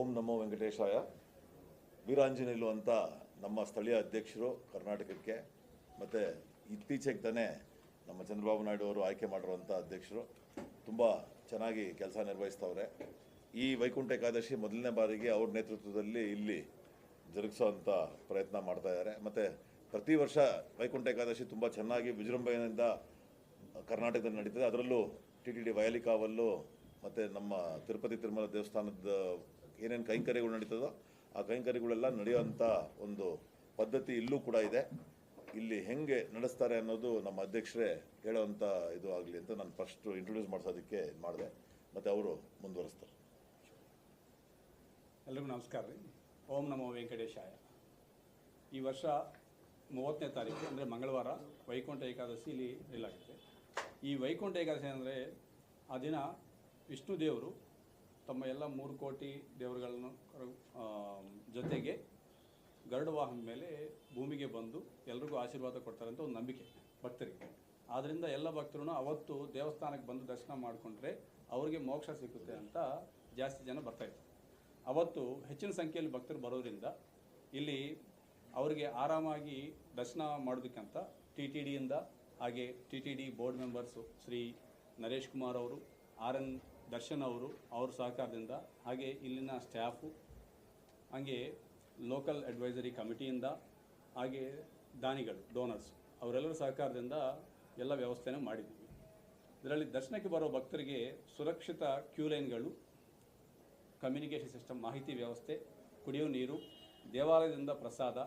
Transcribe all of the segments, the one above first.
ಓಂ ನಮೋ ವೆಂಕಟೇಶಾಯ. ವೀರಾಂಜನೇಯಲು ಅಂತ ನಮ್ಮ ಸ್ಥಳೀಯ ಅಧ್ಯಕ್ಷರು ಕರ್ನಾಟಕಕ್ಕೆ, ಮತ್ತು ಇತ್ತೀಚೆಗೆ ತಾನೇ ನಮ್ಮ ಚಂದ್ರಬಾಬು ನಾಯ್ಡು ಅವರು ಆಯ್ಕೆ ಮಾಡಿರುವಂಥ ಅಧ್ಯಕ್ಷರು, ತುಂಬ ಚೆನ್ನಾಗಿ ಕೆಲಸ ನಿರ್ವಹಿಸ್ತವ್ರೆ. ಈ ವೈಕುಂಠ ಏಕಾದಶಿ ಮೊದಲನೇ ಬಾರಿಗೆ ಅವ್ರ ನೇತೃತ್ವದಲ್ಲಿ ಇಲ್ಲಿ ಜರುಗಿಸೋವಂಥ ಪ್ರಯತ್ನ ಮಾಡ್ತಾ ಇದ್ದಾರೆ. ಮತ್ತು ಪ್ರತಿ ವರ್ಷ ವೈಕುಂಠ ಏಕಾದಶಿ ತುಂಬ ಚೆನ್ನಾಗಿ ವಿಜೃಂಭಣೆಯಿಂದ ಕರ್ನಾಟಕದಲ್ಲಿ ನಡೀತದೆ. ಅದರಲ್ಲೂ ಟಿ ಟಿ ಡಿ ವಯಲಿಕಾವಲ್ಲು ಮತ್ತು ನಮ್ಮ ತಿರುಪತಿ ತಿರುಮಲ ದೇವಸ್ಥಾನದ ಏನೇನು ಕೈಂಕರ್ಯಗಳು ನಡೀತದೋ ಆ ಕೈಂಕರ್ಯಗಳೆಲ್ಲ ನಡೆಯುವಂಥ ಒಂದು ಪದ್ಧತಿ ಇಲ್ಲೂ ಕೂಡ ಇದೆ. ಇಲ್ಲಿ ಹೆಂಗೆ ನಡೆಸ್ತಾರೆ ಅನ್ನೋದು ನಮ್ಮ ಅಧ್ಯಕ್ಷರೇ ಹೇಳೋವಂಥ ಇದು ಆಗಲಿ ಅಂತ ನಾನು ಫಸ್ಟ್ ಇಂಟ್ರೊಡ್ಯೂಸ್ ಮಾಡಿಸೋದಕ್ಕೆ ಇದು ಮಾಡಿದೆ. ಮತ್ತು ಅವರು ಮುಂದುವರಿಸ್ತಾರೆ. ಎಲ್ರಿಗೂ ನಮಸ್ಕಾರ ರೀ. ಓಂ ನಮೋ ವೆಂಕಟೇಶಾಯ. ಈ ವರ್ಷ ಮೂವತ್ತನೇ ತಾರೀಕು ಅಂದರೆ ಮಂಗಳವಾರ ವೈಕುಂಠ ಏಕಾದಶಿ ಇಲ್ಲಿ ಇಲ್ಲಾಗುತ್ತೆ ಈ ವೈಕುಂಠ ಏಕಾದಶಿ ಅಂದರೆ ಆ ದಿನ ವಿಷ್ಣು ದೇವರು ತಮ್ಮ ಎಲ್ಲ ಮೂರು ಕೋಟಿ ದೇವರುಗಳನ್ನು ಜೊತೆಗೆ ಗರುಡ ವಾಹನದ ಮೇಲೆ ಭೂಮಿಗೆ ಬಂದು ಎಲ್ರಿಗೂ ಆಶೀರ್ವಾದ ಕೊಡ್ತಾರೆ ಅಂತ ಒಂದು ನಂಬಿಕೆ ಭಕ್ತರಿಗೆ. ಆದ್ದರಿಂದ ಎಲ್ಲ ಭಕ್ತರು ಅವತ್ತು ದೇವಸ್ಥಾನಕ್ಕೆ ಬಂದು ದರ್ಶನ ಮಾಡಿಕೊಂಡ್ರೆ ಅವರಿಗೆ ಮೋಕ್ಷ ಸಿಗುತ್ತೆ ಅಂತ ಜಾಸ್ತಿ ಜನ ಬರ್ತಾಯಿದ್ರು ಅವತ್ತು ಹೆಚ್ಚಿನ ಸಂಖ್ಯೆಯಲ್ಲಿ ಭಕ್ತರು ಬರೋದ್ರಿಂದ ಇಲ್ಲಿ ಅವರಿಗೆ ಆರಾಮಾಗಿ ದರ್ಶನ ಮಾಡೋದಕ್ಕಂತ ಟಿ ಟಿ ಡಿಯಿಂದ ಹಾಗೆ T T D board members Shri Naresh Kumar ಅವರು, ಆರ್ ಎನ್ ದರ್ಶನ್ ಅವರು, ಅವ್ರ ಸಹಕಾರದಿಂದ, ಹಾಗೆ ಇಲ್ಲಿನ ಸ್ಟಾಫು, ಹಾಗೆ ಲೋಕಲ್ ಅಡ್ವೈಸರಿ ಕಮಿಟಿಯಿಂದ, ಹಾಗೆ ದಾನಿಗಳು ಡೋನರ್ಸ್ ಅವರೆಲ್ಲರ ಸಹಕಾರದಿಂದ ಎಲ್ಲ ವ್ಯವಸ್ಥೆನೂ ಮಾಡಿದ್ದೀವಿ. ಇದರಲ್ಲಿ ದರ್ಶನಕ್ಕೆ ಬರೋ ಭಕ್ತರಿಗೆ ಸುರಕ್ಷಿತ ಕ್ಯೂ ಲೈನ್ಗಳು ಕಮ್ಯುನಿಕೇಷನ್ ಸಿಸ್ಟಮ್ ಮಾಹಿತಿ ವ್ಯವಸ್ಥೆ, ಕುಡಿಯೋ ನೀರು, ದೇವಾಲಯದಿಂದ ಪ್ರಸಾದ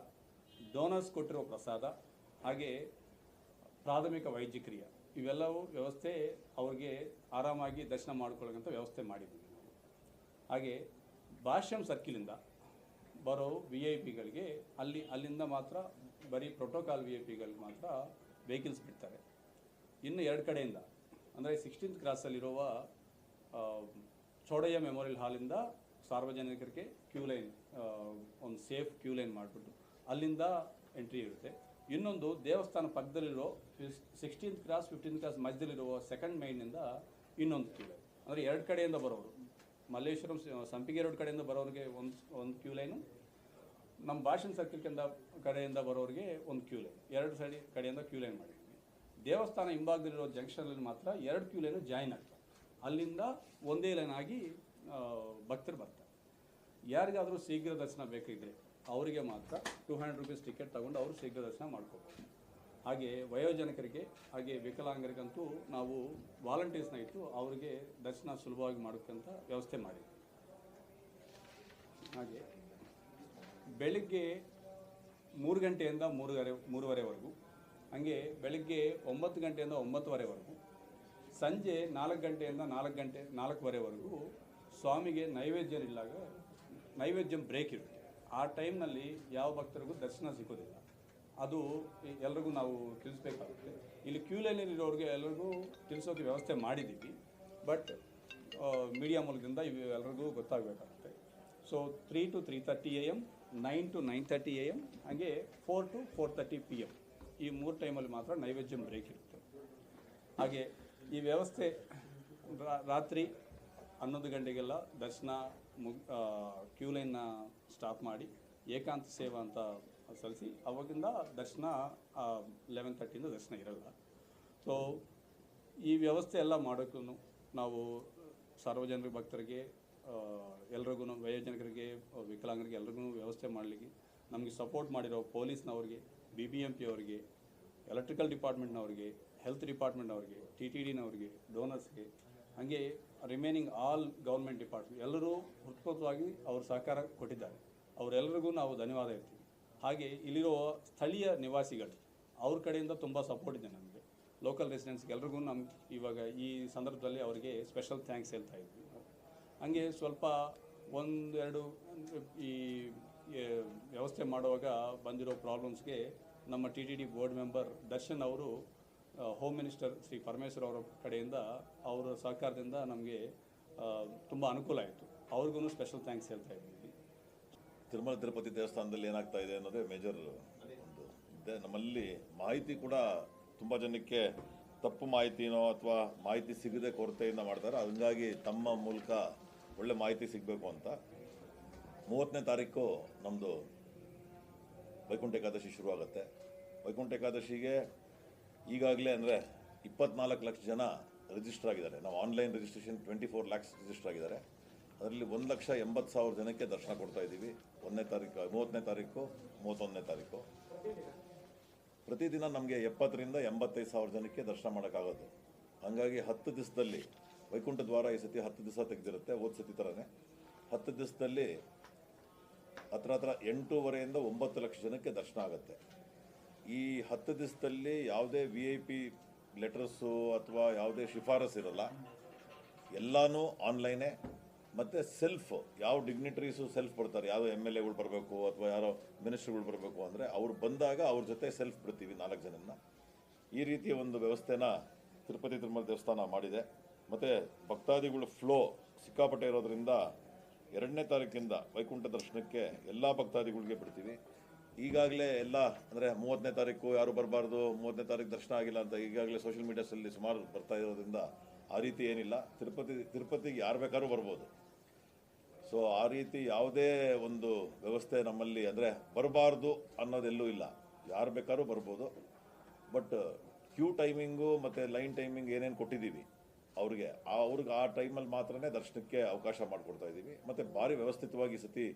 ಡೋನರ್ಸ್ ಕೊಟ್ಟಿರೋ ಪ್ರಸಾದ, ಹಾಗೆ ಪ್ರಾಥಮಿಕ ವೈದ್ಯಕೀಯ. ಇವೆಲ್ಲವೂ ವ್ಯವಸ್ಥೆ ಅವ್ರಿಗೆ ಆರಾಮಾಗಿ ದರ್ಶನ ಮಾಡ್ಕೊಳ್ಳೋಕ್ಕಂಥ ವ್ಯವಸ್ಥೆ ಮಾಡಿದ್ದೀವಿ ನಾವು. ಹಾಗೆ ಭಾಷ್ಯಂ ಸರ್ಕಿಲಿಂದ ಬರೋ ವಿ ಐ ಪಿಗಳಿಗೆ ಅಲ್ಲಿ, ಅಲ್ಲಿಂದ ಮಾತ್ರ, ಬರೀ ಪ್ರೋಟೋಕಾಲ್ ವಿ ಐ ಪಿಗಳಿಗೆ ಮಾತ್ರ ವೆಹಿಕಲ್ಸ್ ಬಿಡ್ತಾರೆ. ಇನ್ನು ಎರಡು ಕಡೆಯಿಂದ, ಅಂದರೆ ಸಿಕ್ಸ್ಟೀನ್ತ್ ಕ್ರಾಸಲ್ಲಿರುವ ಚೌಡಯ್ಯ ಮೆಮೋರಿಯಲ್ ಹಾಲಿಂದ ಸಾರ್ವಜನಿಕರಿಗೆ ಕ್ಯೂ ಲೈನ್ ಒಂದು ಸೇಫ್ ಕ್ಯೂ ಲೈನ್ ಮಾಡಿಬಿಟ್ಟು ಅಲ್ಲಿಂದ ಎಂಟ್ರಿ ಇರುತ್ತೆ. ಇನ್ನೊಂದು ದೇವಸ್ಥಾನ ಪಕ್ಕದಲ್ಲಿರೋ ಸಿಕ್ಸ್ಟೀನ್ತ್ ಕ್ರಾಸ್ ಫಿಫ್ಟೀನ್ತ್ ಕ್ರಾಸ್ ಮಧ್ಯದಲ್ಲಿರುವ ಸೆಕೆಂಡ್ ಮೈನಿಂದ ಇನ್ನೊಂದು ಕ್ಯೂ ಲೈನ್ ಅಂದರೆ ಎರಡು ಕಡೆಯಿಂದ ಬರೋರು. ಮಲ್ಲೇಶ್ವರಂ ಸಂಪಿಗೆ ರೋಡ್ ಕಡೆಯಿಂದ ಬರೋರಿಗೆ ಒಂದು ಒಂದು ಕ್ಯೂ ಲೈನು ನಮ್ಮ ಭಾಷಣ ಸರ್ಕಲ್ ಕೆಂದ ಕಡೆಯಿಂದ ಬರೋರಿಗೆ ಒಂದು ಕ್ಯೂ ಲೈನ್ ಎರಡು ಸೈಡ್ ಕಡೆಯಿಂದ ಕ್ಯೂ ಲೈನ್ ಮಾಡಿದ್ವಿ. ದೇವಸ್ಥಾನ ಹಿಂಭಾಗದಲ್ಲಿರೋ ಜಂಕ್ಷನಲ್ಲಿ ಮಾತ್ರ ಎರಡು ಕ್ಯೂ ಲೈನು ಜಾಯಿನ್ ಆಗ್ತವೆ ಅಲ್ಲಿಂದ ಒಂದೇ ಲೈನ್ ಆಗಿ ಭಕ್ತರು ಬರ್ತಾರೆ. ಯಾರಿಗಾದರೂ ಶೀಘ್ರ ದರ್ಶನ ಬೇಕಿದ್ರೆ ಅವರಿಗೆ ಮಾತ್ರ ಟೂ ಹಂಡ್ರೆಡ್ ರುಪೀಸ್ ಟಿಕೆಟ್ ತೊಗೊಂಡು ಅವರು ಶೀಘ್ರ ದರ್ಶನ ಮಾಡ್ಕೋಬೋದು. ಹಾಗೆ ವಯೋಜನಕರಿಗೆ, ಹಾಗೆ ವಿಕಲಾಂಗರಿಗಂತೂ ನಾವು ವಾಲಂಟಿಯರ್ಸ್ನ ಇಟ್ಟು ಅವರಿಗೆ ದರ್ಶನ ಸುಲಭವಾಗಿ ಮಾಡೋಕ್ಕಂತ ವ್ಯವಸ್ಥೆ ಮಾಡಿ ಹಾಗೆ ಬೆಳಿಗ್ಗೆ ಮೂರು ಗಂಟೆಯಿಂದ ಮೂರುವರೆ, ಮೂರುವರೆವರೆಗೂ, ಹಾಗೆ ಬೆಳಿಗ್ಗೆ ಒಂಬತ್ತು ಗಂಟೆಯಿಂದ ಒಂಬತ್ತುವರೆವರೆಗೂ, ಸಂಜೆ ನಾಲ್ಕು ಗಂಟೆಯಿಂದ ನಾಲ್ಕು ಗಂಟೆ, ನಾಲ್ಕುವರೆವರೆಗೂ ಸ್ವಾಮಿಗೆ ನೈವೇದ್ಯ ಇಲ್ಲಾಗ ನೈವೇದ್ಯ ಬ್ರೇಕ್ ಇರುತ್ತೆ. ಆ ಟೈಮ್ನಲ್ಲಿ ಯಾವ ಭಕ್ತರಿಗೂ ದರ್ಶನ ಸಿಗೋದಿಲ್ಲ. ಅದು ಎಲ್ರಿಗೂ ನಾವು ತಿಳಿಸ್ಬೇಕಾಗುತ್ತೆ. ಇಲ್ಲಿ ಕ್ಯೂ ಲೈನಲ್ಲಿರೋರಿಗೆ ಎಲ್ರಿಗೂ ತಿಳಿಸೋಕೆ ವ್ಯವಸ್ಥೆ ಮಾಡಿದ್ದೀವಿ. ಬಟ್ ಮೀಡಿಯಾ ಮೂಲಕದಿಂದ ಇವು ಎಲ್ರಿಗೂ ಗೊತ್ತಾಗಬೇಕಾಗುತ್ತೆ. So three to three thirty A M nine to nine thirty A M ಹಾಗೆ four to four thirty P M ಈ ಮೂರು ಟೈಮಲ್ಲಿ ಮಾತ್ರ ನೈವೇದ್ಯ ಬ್ರೇಕ್ ಇರುತ್ತೆ. ಹಾಗೆ ಈ ವ್ಯವಸ್ಥೆ ರಾತ್ರಿ ಹನ್ನೊಂದು ಗಂಟೆಗೆಲ್ಲ ದರ್ಶನ ಮುಗ್ ಕ್ಯೂ ಲೈನ್ನ ಸ್ಟಾಪ್ ಮಾಡಿ ಏಕಾಂತ ಸೇವಾ ಅಂತ ಸಲ್ಲಿಸಿ. ಅವಾಗಿಂದ ದರ್ಶನ ಲೆವೆನ್ ತರ್ಟಿಯಿಂದ ದರ್ಶನ ಇರಲ್ಲ. ಸೊ ಈ ವ್ಯವಸ್ಥೆ ಎಲ್ಲ ಮಾಡೋಕ್ಕೂ ನಾವು ಸಾರ್ವಜನಿಕ ಭಕ್ತರಿಗೆ ಎಲ್ರಿಗೂ ವಯೋಜನಕರಿಗೆ, ವಿಕಲಾಂಗರಿಗೆ ಎಲ್ರಿಗೂ ವ್ಯವಸ್ಥೆ ಮಾಡಲಿಕ್ಕೆ ನಮಗೆ ಸಪೋರ್ಟ್ ಮಾಡಿರೋ ಪೊಲೀಸ್ನವ್ರಿಗೆ ಬಿ ಬಿ ಎಂ ಪಿ ಅವರಿಗೆ ಎಲೆಕ್ಟ್ರಿಕಲ್ ಡಿಪಾರ್ಟ್ಮೆಂಟ್ನವ್ರಿಗೆ ಹೆಲ್ತ್ ಡಿಪಾರ್ಟ್ಮೆಂಟ್ನವ್ರಿಗೆ ಟಿ ಟಿ ಡಿನವ್ರಿಗೆ ಡೋನರ್ಸ್ಗೆ ಹಾಗೆ ರಿಮೈನಿಂಗ್ ಆಲ್ ಗೌರ್ಮೆಂಟ್ ಡಿಪಾರ್ಟ್ಮೆಂಟ್ ಎಲ್ಲರೂ ಹೃತ್ಪೂರ್ವಕವಾಗಿ ಅವರು ಸಹಕಾರ ಕೊಟ್ಟಿದ್ದಾರೆ. ಅವರೆಲ್ಲರಿಗೂ ನಾವು ಧನ್ಯವಾದ ಹೇಳ್ತೀವಿ. ಹಾಗೆ ಇಲ್ಲಿರೋ ಸ್ಥಳೀಯ ನಿವಾಸಿಗಳು, ಅವ್ರ ಕಡೆಯಿಂದ ತುಂಬ ಸಪೋರ್ಟ್ ಇದೆ ನಮಗೆ. ಲೋಕಲ್ ರೆಸಿಡೆನ್ಸ್ಗೆ ಎಲ್ರಿಗೂ ನಮ್ಮ ಇವಾಗ ಈ ಸಂದರ್ಭದಲ್ಲಿ ಅವರಿಗೆ ಸ್ಪೆಷಲ್ ಥ್ಯಾಂಕ್ಸ್ ಹೇಳ್ತಾ ಇದ್ವಿ ಹಂಗೆ ಸ್ವಲ್ಪ ಒಂದೆರಡು, ಈ ವ್ಯವಸ್ಥೆ ಮಾಡುವಾಗ ಬಂದಿರೋ ಪ್ರಾಬ್ಲಮ್ಸ್ಗೆ ನಮ್ಮ T T D board member Darshan ಅವರು ಹೋಮ್ ಮಿನಿಸ್ಟರ್ ಶ್ರೀ ಪರಮೇಶ್ವರ್ ಅವರ ಕಡೆಯಿಂದ ಅವರ ಸಹಕಾರದಿಂದ ನಮಗೆ ತುಂಬ ಅನುಕೂಲ ಆಯಿತು. ಅವ್ರಿಗೂ ಸ್ಪೆಷಲ್ ಥ್ಯಾಂಕ್ಸ್ ಹೇಳ್ತಾ ಇದ್ದೀವಿ ತಿರುಮಲ ತಿರುಪತಿ ದೇವಸ್ಥಾನದಲ್ಲಿ ಏನಾಗ್ತಾ ಇದೆ ಅನ್ನೋದೇ ಮೇಜರ್ ಒಂದು. ಇದೆ, ನಮ್ಮಲ್ಲಿ ಮಾಹಿತಿ ಕೂಡ ತುಂಬ ಜನಕ್ಕೆ ತಪ್ಪು ಮಾಹಿತಿನೋ ಅಥವಾ ಮಾಹಿತಿ ಸಿಗದೆ ಕೊರತೆಯಿಂದ ಮಾಡ್ತಾರೆ. ಹಂಗಾಗಿ ತಮ್ಮ ಮೂಲಕ ಒಳ್ಳೆ ಮಾಹಿತಿ ಸಿಗಬೇಕು ಅಂತ. ಮೂವತ್ತನೇ ತಾರೀಕು ನಮ್ಮದು ವೈಕುಂಠ ಏಕಾದಶಿ ಶುರುವಾಗುತ್ತೆ. ವೈಕುಂಠ ಏಕಾದಶಿಗೆ ಈಗಾಗಲೇ ಅಂದರೆ ಇಪ್ಪತ್ನಾಲ್ಕು ಲಕ್ಷ ಜನ ರಿಜಿಸ್ಟರ್ ಆಗಿದ್ದಾರೆ. ನಾವು online registration twenty four lakhs register ಆಗಿದ್ದಾರೆ. ಅದರಲ್ಲಿ ಒಂದು ಲಕ್ಷ ಎಂಬತ್ತು ಸಾವಿರ ಜನಕ್ಕೆ ದರ್ಶನ ಕೊಡ್ತಾ ಇದ್ದೀವಿ. ಒಂದನೇ ತಾರೀಕು, ಮೂವತ್ತನೇ ತಾರೀಕು, ಮೂವತ್ತೊಂದನೇ ತಾರೀಕು. ಪ್ರತಿದಿನ ನಮಗೆ ಎಪ್ಪತ್ತರಿಂದ ಎಂಬತ್ತೈದು ಸಾವಿರ ಜನಕ್ಕೆ ದರ್ಶನ ಮಾಡೋಕ್ಕಾಗೋದು. ಹಾಗಾಗಿ ಹತ್ತು ದಿವಸದಲ್ಲಿ ವೈಕುಂಠ ದ್ವಾರ ಈ ಸತಿ ಹತ್ತು ದಿವಸ ತೆಗೆದಿರುತ್ತೆ, ಹೋದ ಸತಿ ಥರನೇ ಹತ್ತು ದಿವಸದಲ್ಲಿ ಹತ್ರ ಹತ್ರ ಎಂಟೂವರೆಯಿಂದ ಒಂಬತ್ತು ಲಕ್ಷ ಜನಕ್ಕೆ ದರ್ಶನ ಆಗುತ್ತೆ. ಈ ಹತ್ತು ದಿವಸದಲ್ಲಿ ಯಾವುದೇ ವಿ ಐ ಪಿ ಲೆಟರ್ಸು ಅಥವಾ ಯಾವುದೇ ಶಿಫಾರಸ್ ಇರಲ್ಲ. ಎಲ್ಲನೂ ಆನ್ಲೈನೇ ಮತ್ತು ಸೆಲ್ಫ್ ಯಾವ ಡಿಗ್ನಿಟರೀಸು ಸೆಲ್ಫ್ ಬರ್ತಾರೆ ಯಾವ ಎಂ ಎಲ್ ಎಗಳು ಬರಬೇಕು ಅಥವಾ ಯಾರೋ ಮಿನಿಸ್ಟ್ರುಗಳು ಬರಬೇಕು ಅಂದರೆ ಅವ್ರು ಬಂದಾಗ ಅವ್ರ ಜೊತೆ ಸೆಲ್ಫ್ ಬಿಡ್ತೀವಿ ನಾಲ್ಕು ಜನನ್ನ. ಈ ರೀತಿಯ ಒಂದು ವ್ಯವಸ್ಥೆನ ತಿರುಪತಿ ತಿರುಮಲ ದೇವಸ್ಥಾನ ಮಾಡಿದೆ. ಮತ್ತು ಭಕ್ತಾದಿಗಳು ಫ್ಲೋ ಸಿಕ್ಕಾಪಟ್ಟೆ ಇರೋದರಿಂದ ಎರಡನೇ ತಾರೀಕಿಂದ ವೈಕುಂಠ ದರ್ಶನಕ್ಕೆ ಎಲ್ಲ ಭಕ್ತಾದಿಗಳಿಗೆ ಬಿಡ್ತೀವಿ. ಈಗಾಗಲೇ ಎಲ್ಲ, ಅಂದರೆ ಮೂವತ್ತನೇ ತಾರೀಕು ಯಾರು ಬರಬಾರ್ದು ಮೂವತ್ತನೇ ತಾರೀಕು ದರ್ಶನ ಆಗಿಲ್ಲ ಅಂತ ಈಗಾಗಲೇ ಸೋಷಿಯಲ್ ಮೀಡಿಯಾಸಲ್ಲಿ ಸುಮಾರು ಬರ್ತಾ ಇರೋದ್ರಿಂದ ಆ ರೀತಿ ಏನಿಲ್ಲ. ತಿರುಪತಿ, ತಿರುಪತಿಗೆ ಯಾರು ಬೇಕಾದ್ರೂ ಬರ್ಬೋದು. ಸೊ ಆ ರೀತಿ ಯಾವುದೇ ಒಂದು ವ್ಯವಸ್ಥೆ ನಮ್ಮಲ್ಲಿ ಅಂದರೆ ಬರಬಾರ್ದು ಅನ್ನೋದೆಲ್ಲೂ ಇಲ್ಲ. ಯಾರು ಬೇಕಾದ್ರೂ ಬರ್ಬೋದು. ಬಟ್ ಕ್ಯೂ ಟೈಮಿಂಗು ಮತ್ತು ಲೈನ್ ಟೈಮಿಂಗ್ ಏನೇನು ಕೊಟ್ಟಿದ್ದೀವಿ, ಅವ್ರಿಗೆ ಅವ್ರಿಗೆ ಆ ಟೈಮಲ್ಲಿ ಮಾತ್ರನೇ ದರ್ಶನಕ್ಕೆ ಅವಕಾಶ ಮಾಡಿಕೊಡ್ತಾ ಇದ್ದೀವಿ. ಮತ್ತು ಭಾರಿ ವ್ಯವಸ್ಥಿತವಾಗಿ ಸತಿ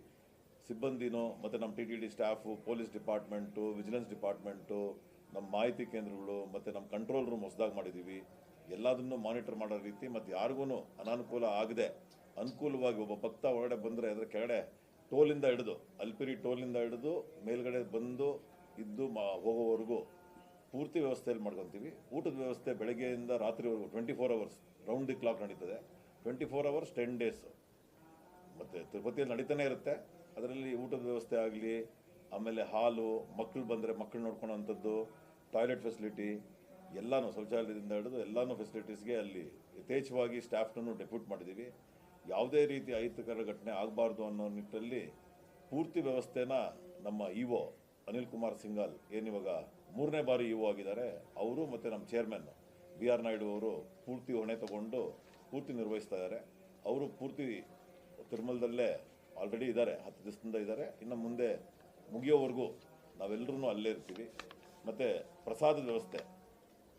ಸಿಬ್ಬಂದಿನೂ, ಮತ್ತು ನಮ್ಮ T T D staff police department vigilance department ನಮ್ಮ ಮಾಹಿತಿ ಕೇಂದ್ರಗಳು, ಮತ್ತು ನಮ್ಮ ಕಂಟ್ರೋಲ್ ರೂಮ್ ಹೊಸದಾಗಿ ಮಾಡಿದ್ದೀವಿ. ಎಲ್ಲದನ್ನು ಮಾನಿಟರ್ ಮಾಡೋ ರೀತಿ ಮತ್ತು ಯಾರಿಗೂ ಅನಾನುಕೂಲ ಆಗದೆ ಅನುಕೂಲವಾಗಿ ಒಬ್ಬ ಭಕ್ತ ಒಳಗಡೆ ಬಂದರೆ ಅದರ ಕೆಳಗಡೆ ಟೋಲಿಂದ ಹಿಡಿದು, ಅಲ್ಪಿರಿ ಟೋಲಿಂದ ಹಿಡಿದು ಮೇಲ್ಗಡೆ ಬಂದು ಇದ್ದು ಮಾ, ಹೋಗೋವರೆಗೂ ಪೂರ್ತಿ ವ್ಯವಸ್ಥೆಯಲ್ಲಿ ಮಾಡ್ಕೊತೀವಿ. ಊಟದ ವ್ಯವಸ್ಥೆ ಬೆಳಗ್ಗೆಯಿಂದ ರಾತ್ರಿವರೆಗೂ twenty four hours round the clock ನಡೀತದೆ. Twenty four hours ten days ಮತ್ತು ತಿರುಪತಿಯಲ್ಲಿ ನಡೀತಾನೆ ಇರುತ್ತೆ. ಅದರಲ್ಲಿ ಊಟದ ವ್ಯವಸ್ಥೆ ಆಗಲಿ, ಆಮೇಲೆ ಹಾಲು ಮಕ್ಕಳು ಬಂದರೆ ಮಕ್ಕಳು ನೋಡ್ಕೊಳೋಂಥದ್ದು ಟಾಯ್ಲೆಟ್ ಫೆಸಿಲಿಟಿ ಎಲ್ಲನೂ ಶೌಚಾಲಯದಿಂದ ಹಿಡಿದು ಎಲ್ಲನೂ ಫೆಸಿಲಿಟೀಸ್ಗೆ ಅಲ್ಲಿ ಯಥೇಚ್ಛವಾಗಿ ಸ್ಟಾಫ್ನೂ ಡೆಪ್ಯೂಟ್ ಮಾಡಿದ್ದೀವಿ. ಯಾವುದೇ ರೀತಿ ಅಹಿತಕರ ಘಟನೆ ಆಗಬಾರ್ದು ಅನ್ನೋ ನಿಟ್ಟಲ್ಲಿ ಪೂರ್ತಿ ವ್ಯವಸ್ಥೆನ ನಮ್ಮ ಇಒ ಅನಿಲ್ ಕುಮಾರ್ ಸಿಂಗಲ್ ಏನಿವಾಗ ಮೂರನೇ ಬಾರಿ ಇಒ ಆಗಿದ್ದಾರೆ, ಅವರು ಮತ್ತು ನಮ್ಮ ಚೇರ್ಮನ್ ಬಿ ಆರ್ ನಾಯ್ಡು ಅವರು ಪೂರ್ತಿ ಹೊಣೆ ತಗೊಂಡು ಪೂರ್ತಿ ನಿರ್ವಹಿಸ್ತಾ ಇದ್ದಾರೆ. ಅವರು ಪೂರ್ತಿ ತಿರುಮಲದಲ್ಲೇ ಆಲ್ರೆಡಿ ಇದ್ದಾರೆ, ಹತ್ತು ದಿವಸದಿಂದ ಇದ್ದಾರೆ. ಇನ್ನು ಮುಂದೆ ಮುಗಿಯೋವರೆಗೂ ನಾವೆಲ್ಲರೂ ಅಲ್ಲೇ ಇರ್ತೀವಿ. ಮತ್ತು ಪ್ರಸಾದದ ವ್ಯವಸ್ಥೆ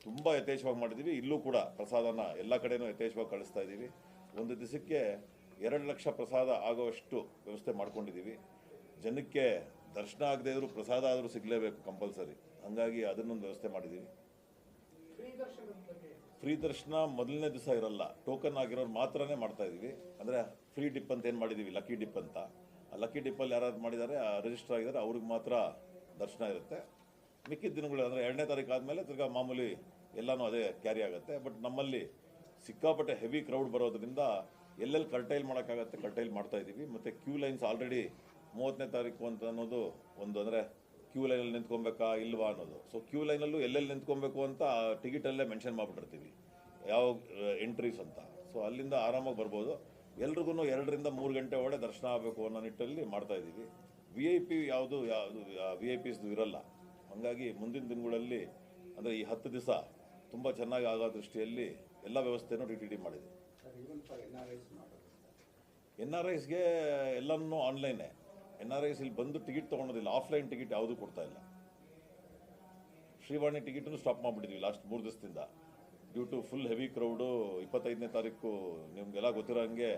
ತುಂಬ ಯಥೇಚ್ಛವಾಗಿ ಮಾಡಿದ್ದೀವಿ. ಇಲ್ಲೂ ಕೂಡ ಪ್ರಸಾದನ ಎಲ್ಲ ಕಡೆಯೂ ಯಥೇಚ್ಛವಾಗಿ ಕಳಿಸ್ತಾ ಇದ್ದೀವಿ. ಒಂದು ದಿವಸಕ್ಕೆ ಎರಡು ಲಕ್ಷ ಪ್ರಸಾದ ಆಗುವಷ್ಟು ವ್ಯವಸ್ಥೆ ಮಾಡ್ಕೊಂಡಿದ್ದೀವಿ. ಜನಕ್ಕೆ ದರ್ಶನ ಆಗದೇ ಇದ್ರೂ ಪ್ರಸಾದ ಆದರೂ ಸಿಗಲೇಬೇಕು ಕಂಪಲ್ಸರಿ. ಹಾಗಾಗಿ ಅದನ್ನೊಂದು ವ್ಯವಸ್ಥೆ ಮಾಡಿದ್ದೀವಿ. ಫ್ರೀ ದರ್ಶನ ಮೊದಲನೇ ದಿವಸ ಇರಲ್ಲ. ಟೋಕನ್ ಆಗಿರೋರು ಮಾತ್ರನೇ ಮಾಡ್ತಾ ಇದ್ದೀವಿ. ಅಂದರೆ ಫ್ರೀ ಡಿಪ್ ಅಂತ ಏನು ಮಾಡಿದ್ದೀವಿ? ಲಕ್ಕಿ ಡಿಪ್ ಅಂತ. ಆ ಲಕ್ಕಿ ಡಿಪ್ಪಲ್ಲಿ ಯಾರಾದ್ರು ಮಾಡಿದ್ದಾರೆ ರಿಜಿಸ್ಟರ್ ಆಗಿದ್ದಾರೆ, ಅವ್ರಿಗೆ ಮಾತ್ರ ದರ್ಶನ ಇರುತ್ತೆ. ಮಿಕ್ಕಿದ ದಿನಗಳು ಅಂದರೆ ಎರಡನೇ ತಾರೀಕು ಆದಮೇಲೆ ತಿರ್ಗಾ ಮಾಮೂಲಿ ಎಲ್ಲನೂ ಅದೇ ಕ್ಯಾರಿ ಆಗುತ್ತೆ. ಬಟ್ ನಮ್ಮಲ್ಲಿ ಸಿಕ್ಕಾಪಟ್ಟೆ ಹೆವಿ ಕ್ರೌಡ್ ಬರೋದ್ರಿಂದ ಎಲ್ಲೆಲ್ಲಿ ಕರ್ಟೈಲ್ ಮಾಡೋಕ್ಕಾಗತ್ತೆ ಕರ್ಟೈಲ್ ಮಾಡ್ತಾ ಇದ್ದೀವಿ ಮತ್ತು ಕ್ಯೂ ಲೈನ್ಸ್ ಆಲ್ರೆಡಿ ಮೂವತ್ತನೇ ತಾರೀಕು ಅಂತ ಅನ್ನೋದು ಒಂದು ಅಂದರೆ ಕ್ಯೂ ಲೈನಲ್ಲಿ ನಿಂತ್ಕೊಬೇಕಾ ಇಲ್ವಾ ಅನ್ನೋದು. ಸೊ ಕ್ಯೂ ಲೈನಲ್ಲೂ ಎಲ್ಲೆಲ್ಲಿ ನಿಂತ್ಕೊಬೇಕು ಅಂತ ಟಿಕೆಟಲ್ಲೇ ಮೆನ್ಷನ್ ಮಾಡಿಬಿಟ್ಟಿರ್ತೀವಿ. ಯಾವ ಎಂಟ್ರೀಸ್ ಅಂತ. ಸೊ ಅಲ್ಲಿಂದ ಆರಾಮಾಗಿ ಬರ್ಬೋದು. ಎಲ್ರಿಗೂ ಎರಡರಿಂದ ಮೂರು ಗಂಟೆ ಒಳಗೆ ದರ್ಶನ ಆಗಬೇಕು ಅನ್ನೋ ನಿಟ್ಟಲ್ಲಿ ಮಾಡ್ತಾ ಇದ್ದೀವಿ ವಿ ಐ ಪಿ ಯಾವುದು ಯಾವುದು ವಿ ಐ ಪಿಸ್ದು ಇರಲ್ಲ. ಹಾಗಾಗಿ ಮುಂದಿನ ದಿನಗಳಲ್ಲಿ ಅಂದರೆ ಈ ಹತ್ತು ದಿವಸ ತುಂಬ ಚೆನ್ನಾಗಿ ಆಗೋ ದೃಷ್ಟಿಯಲ್ಲಿ ಎಲ್ಲ ವ್ಯವಸ್ಥೆನೂ ಡಿ ಟಿ ಡಿ ಮಾಡಿದೆ. ಎನ್ ಆರ್ ಐಸ್ಗೆ ಎಲ್ಲನೂ ಆನ್ಲೈನೇ ಎನ್ ಆರ್ ಐಸ್ ಇಲ್ಲಿ ಬಂದು ಟಿಕೆಟ್ ತೊಗೊಳೋದಿಲ್ಲ. ಆಫ್ಲೈನ್ ಟಿಕೆಟ್ ಯಾವುದು ಕೊಡ್ತಾ ಇಲ್ಲ. ಶ್ರೀವಾಣಿ ಟಿಕೆಟನ್ನು ಸ್ಟಾಪ್ ಮಾಡಿಬಿಟ್ಟಿದ್ವಿ ಲಾಸ್ಟ್ ಮೂರು ದಿವಸದಿಂದ. Due to full heavy crowd ಇಪ್ಪತ್ತೈದನೇ ತಾರೀಕು ನಿಮಗೆಲ್ಲ ಗೊತ್ತಿರೋ ಹಂಗೆ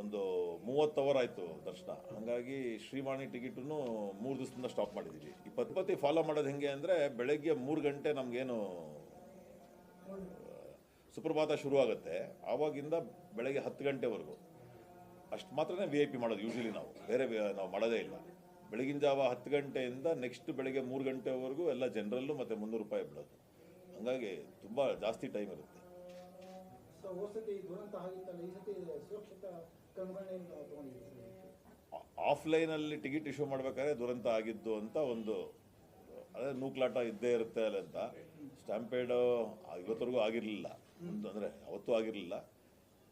ಒಂದು ಮೂವತ್ತು ಅವರ್ ಆಯಿತು ದರ್ಶನ. ಹಾಗಾಗಿ ಶ್ರೀವಾಣಿ ಟಿಕೆಟನ್ನು ಮೂರು ದಿವಸದಿಂದ ಸ್ಟಾಪ್ ಮಾಡಿದ್ದೀವಿ ಇಪ್ಪತ್ತು ಇಪ್ಪತ್ತಿ ಫಾಲೋ ಮಾಡೋದು ಹೆಂಗೆ ಅಂದರೆ ಬೆಳಗ್ಗೆ ಮೂರು ಗಂಟೆ ನಮಗೇನು ಸುಪ್ರಭಾತ ಶುರು ಆಗುತ್ತೆ ಆವಾಗಿಂದ ಬೆಳಗ್ಗೆ ಹತ್ತು ಗಂಟೆವರೆಗೂ. ಅಷ್ಟು ಮಾತ್ರನೇ ವಿ ಐ ಪಿ ಮಾಡೋದು ಯೂಶಲಿ ನಾವು. ಬೇರೆ ನಾವು ಮಾಡೋದೇ ಇಲ್ಲ. ಬೆಳಗಿನ ಜಾವ ಹತ್ತು ಗಂಟೆಯಿಂದ ನೆಕ್ಸ್ಟ್ ಬೆಳಗ್ಗೆ ಮೂರು ಗಂಟೆವರೆಗೂ ಎಲ್ಲ ಜನರಲ್ಲೂ ಮತ್ತು ಮುನ್ನೂರು ರೂಪಾಯಿ ಬಿಡೋದು. ಹಾಗಾಗಿ ತುಂಬ ಜಾಸ್ತಿ ಟೈಮ್ ಇರುತ್ತೆ. ಆಫ್ಲೈನಲ್ಲಿ ಟಿಕೆಟ್ ಇಶ್ಯೂ ಮಾಡಬೇಕಾದ್ರೆ ದುರಂತ ಆಗಿದ್ದು ಅಂತ ಒಂದು ಅದೇ ನೂಕ್ಲಾಟ ಇದ್ದೇ ಇರುತ್ತೆ ಅಲ್ಲಂತ ಸ್ಟ್ಯಾಂಪೇಡ್ ಇವತ್ತರೆಗೂ ಆಗಿರಲಿಲ್ಲ. ಅಂದರೆ ಅವತ್ತು ಆಗಿರಲಿಲ್ಲ.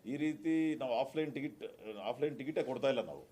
ಈ ರೀತಿ ನಾವು ಆಫ್ಲೈನ್ ಟಿಕೆಟ್ ಆಫ್ಲೈನ್ ಟಿಕೆಟೇ ಕೊಡ್ತಾ ಇಲ್ಲ ನಾವು.